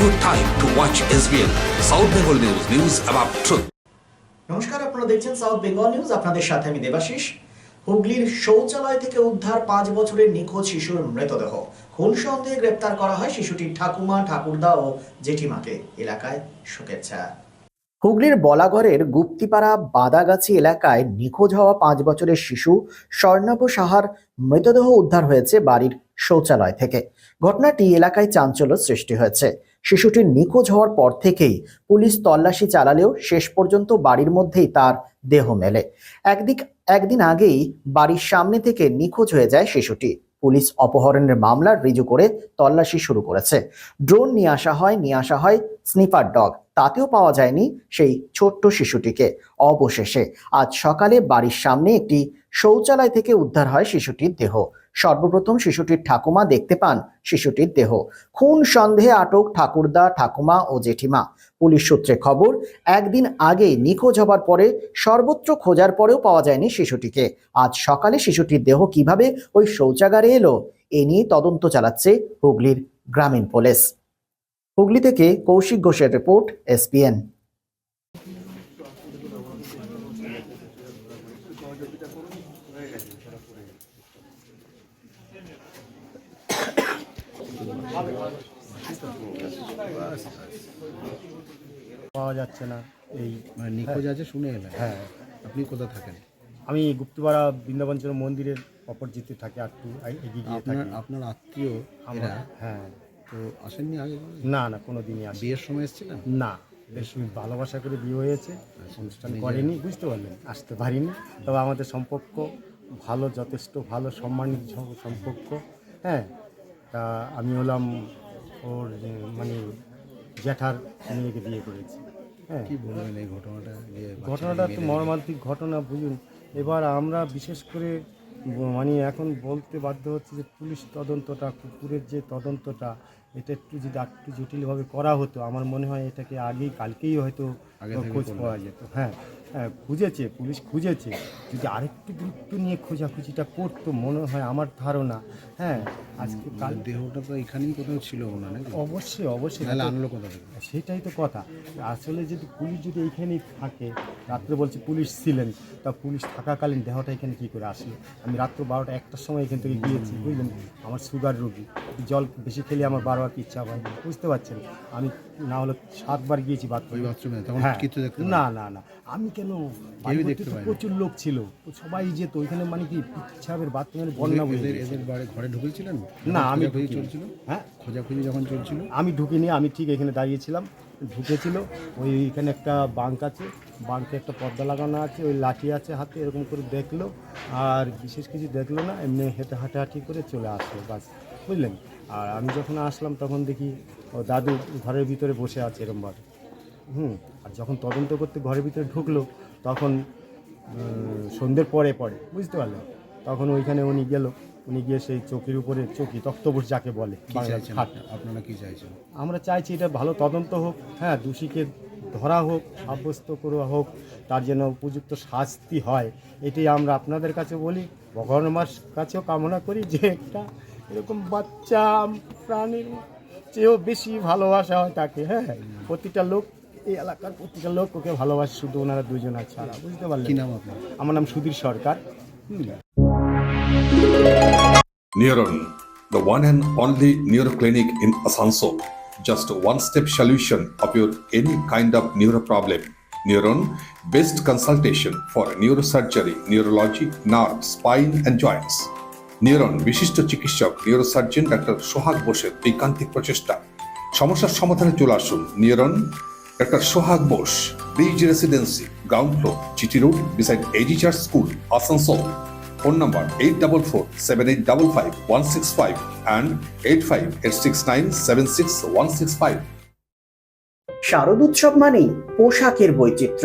your time to watch SBN South Bengal News, news about truth. নমস্কার আপনারা দেখছেন south Bengal news আপনাদের সাথে আমি দেবাশিস। হুগলির শৌচালয় থেকে উদ্ধার পাঁচ বছরের নিখোঁজ শিশুর মৃতদেহ। খুন সন্দেহে গ্রেপ্তার করা হয় শিশুটির ঠাকুমা ঠাকুরদা ও জেঠিমাকে। এলাকায় শোকের হুগলির বলাগড়ের গুপ্তিপাড়া বাদাগাছি এলাকায় নিখোঁজ হওয়া পাঁচ বছরের শিশু স্বর্ণাভ সাহার মৃতদেহ উদ্ধার হয়েছে বাড়ির শৌচালয় থেকে। ঘটনাটি এলাকায় চাঞ্চল্য সৃষ্টি হয়েছে। শিশুটির নিখোঁজ হওয়ার পর থেকেই পুলিশ তল্লাশি চালালেও শেষ পর্যন্ত বাড়ির মধ্যেই তার দেহ মেলে। একদিক, একদিন আগেই বাড়ির সামনে থেকে নিখোঁজ হয়ে যায় শিশুটি। পুলিশ অপহরণের মামলা রিজু করে তল্লাশি শুরু করেছে। ড্রোন নিয়ে আসা হয়, নিয়ে আসা হয় স্নিপার ডগ। তাতেও পাওয়া যায়নি সেই ছোট্ট শিশুটিকে। অবশেষে আজ সকালে বাড়ির সামনে একটি শৌচালয় থেকে উদ্ধার হয় শিশুটির দেহ। সর্বপ্রথম শিশুটির ঠাকুমা দেখতে পান শিশুটির দেহ। খুন সন্দেহে আটক ঠাকুরদা, ঠাকুমা ও জেঠিমা। পুলিশ সূত্রে খবর, একদিন আগেই নিখোঁজ হবার পরে সর্বত্র খোঁজার পরেও পাওয়া যায়নি শিশুটিকে। আজ সকালে শিশুটির দেহ কীভাবে ওই শৌচাগারে এলো, এ নিয়ে তদন্ত চালাচ্ছে হুগলির গ্রামীণ পুলিশ। হুগলি থেকে কৌশিক ঘোষের রিপোর্ট এসপিএন পাওয়া যাচ্ছে না। এই মানে নিখোঁজ আছে শুনে এলেন? হ্যাঁ। আপনি কোথায় থাকেন? আমি গুপ্তপাড়া বৃন্দাবঞ্চল মন্দিরের অপরজিতে থাকি আর একটু এগিয়ে গিয়ে আপনার থাকি। আপনার আত্মীয় আমরা হ্যাঁ। তো আসেননি আগে না না কোনো দিনই আসি বিয়ের সময় এসেছিলেন? না বেশ ভালোবাসা করে বিয়ে হয়েছে। অনুষ্ঠান করেনি বুঝতে পারলেন আসতে পারিনি। তবে আমাদের সম্পর্ক ভালো যথেষ্ট ভালো সম্মানিত সম- সম্পর্ক হ্যাঁ। তা আমি হলাম ওর মানে জ্যাঠার মেয়েকে বিয়ে করেছি। হ্যাঁ। কি বলবেন এই ঘটনাটা? ঘটনাটা তো মর্মান্তিক ঘটনা বুঝুন। এবার আমরা বিশেষ করে মানে এখন বলতে বাধ্য হচ্ছে যে পুলিশ তদন্তটা কুকুরের যে তদন্তটা এটা একটু যদি একটু জটিলভাবে করা হতো আমার মনে হয় এটাকে আগেই কালকেই হয়তো খোঁজ পাওয়া যেত। হ্যাঁ হ্যাঁ খুঁজেছে পুলিশ খুঁজেছে। যদি আরেকটু গুরুত্ব নিয়ে খোঁজাখুঁজিটা করতো মনে হয় আমার ধারণা। হ্যাঁ আজকে কাল দেহটা তো এখানেই কোথাও ছিল না অবশ্যই অবশ্যই। তাহলে আনলো কোথা সেটাই তো কথা। আসলে যদি পুলিশ যদি এইখানেই থাকে রাত্রে বলছে পুলিশ ছিলেন তা পুলিশ থাকাকালীন দেহটা এখানে কী করে আসলো? আমি রাত্র বারোটা একটার সময় এখান থেকে গিয়েছি বুঝলেন? আমার সুগার রোগী। জল বেশি খেলে আমার বারবার ইচ্ছা হয় বুঝতে পারছেন? আমি না হলে সাতবার গিয়েছি বাথরুমে বাথরুমে তখন হ্যাঁ। কিছু দেখতে না না না। আমি কেন? প্রচুর লোক ছিল। সবাই যেত ওইখানে মানে কি পিচ্ছাবের বাথরুমের? বন্যা এদের বাড়ি ঘরে ঢুকেছিলেন? না আমি। চলছিল? হ্যাঁ? খোঁজাখুঁজি যখন চলছিল? আমি ঢুকিনি আমি ঠিক এখানে দাঁড়িয়েছিলাম। ঢুকেছিল। ওই এখানে একটা বাঙ্ক আছে। বাঙ্কে একটা পর্দা লাগানো আছে। ওই লাঠি আছে হাতে এরকম করে দেখল। আর বিশেষ কিছু দেখল না। এমনি হেঁটে হাঁটাহাঁটি করে চলে আসলো বাস। বুঝলেন? আর আমি যখন আসলাম তখন দেখি ও দাদু ঘরের ভিতরে বসে আছে এরমভাবে। হুম আর যখন তদন্ত করতে ঘরের ভিতরে ঢুকলো তখন সন্ধ্যের পরে পরে বুঝতে পারলেন তখন ওইখানে উনি গেল উনি গিয়ে সেই চৌকির উপরে চৌকি তক্তবুস যাকে বলে আপনারা কি চাইছেন? আমরা চাইছি এটা ভালো তদন্ত হোক হ্যাঁ দোষীকে ধরা হোক সাব্যস্ত করা হোক তার যেন উপযুক্ত শাস্তি হয় এটাই আমরা আপনাদের কাছে বলি। ভগবানের কাছেও কামনা করি যে একটা এরকম বাচ্চা প্রাণীর চেয়েও বেশি ভালোবাসা হয় তাকে হ্যাঁ প্রতিটা লোক এই এলাকার প্রতিটা লোক ওকে ভালোবাসে শুধু ওনারা দুজন ছাড়া বুঝতে কি পারলেন নাম আপনার আমার নাম সুধীর সরকার হুম Neuron, the one and only neuro clinic in Asansol. Just one step solution of your any kind of neuro problem. Neuron, best consultation for neurosurgery, neurology, nerve, spine, and joints. Neuron, বিশিষ্ট চিকিৎসক neurosurgeon doctor সোহাগ বোসের ঐকান্তিক প্রচেষ্টা। সমস্যার সমাধানে চলে আসুন neuron, doctor Sohag Bose bridge residency ground floor চিটি road beside AG church school Asansol phone number eight double four seven eight double five one six five and eight five eight six nine seven six one six five শারদ উৎসব মানেই পোশাকের বৈচিত্র্য।